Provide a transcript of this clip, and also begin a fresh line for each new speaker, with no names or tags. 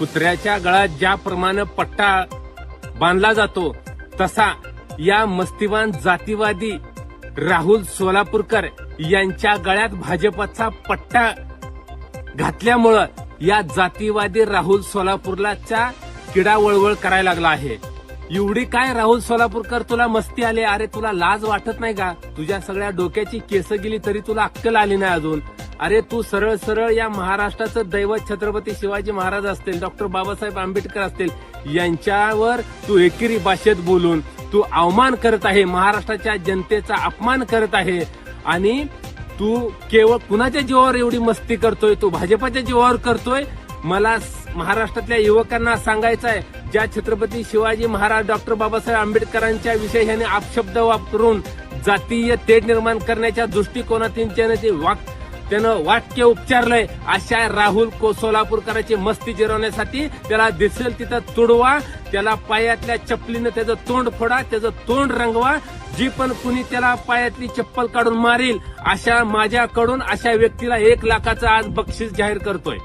कुत्र्याच्या गळ्यात ज्याप्रमाणे पट्टा बांधला जातो तसा या मस्तिवान जातीवादी राहुल सोलापूरकर यांच्या गळ्यात भाजपचा पट्टा घातल्यामुळं या जातीवादी राहुल सोलापूरलाच्या किडा वळवळ करायला लागला आहे. एवढी काय राहुल सोलापूरकर तुला मस्ती आली? अरे तुला लाज वाटत नाही का? तुझ्या सगळ्या डोक्याची केस गेली तरी तुला अक्कल आली नाही अजून. अरे तू सरळ सरळ या महाराष्ट्राचं दैवत छत्रपती शिवाजी महाराज असतील डॉक्टर बाबासाहेब आंबेडकर असतील यांच्यावर तू एकेरी भाषेत बोलून तू अवमान करत आहे महाराष्ट्राच्या जनतेचा अपमान करत आहे. आणि तू केवळ कुणाच्या जीवावर एवढी मस्ती करतोय? तू भाजपाच्या जीवावर करतोय? मला महाराष्ट्रातल्या युवकांना सांगायचं आहे ज्या छत्रपती शिवाजी महाराज डॉक्टर बाबासाहेब आंबेडकरांच्या विषयी ह्याने अपशब्द वापरून जातीय तेढ निर्माण करण्याच्या दृष्टिकोनातून त्याने ते वाक त्यानं वाक्य उपचारलंय अशा राहुल को सोलापूरकरांची मस्ती जिरवण्यासाठी त्याला दिसेल तिथं तुडवा त्याला पायातल्या चपलीनं त्याचं तोंड फोडा त्याचं तोंड रंगवा जी पण कुणी त्याला पायातली चप्पल काढून मारील अशा माझ्याकडून अशा व्यक्तीला एक लाखाचं आज बक्षीस जाहीर करतोय.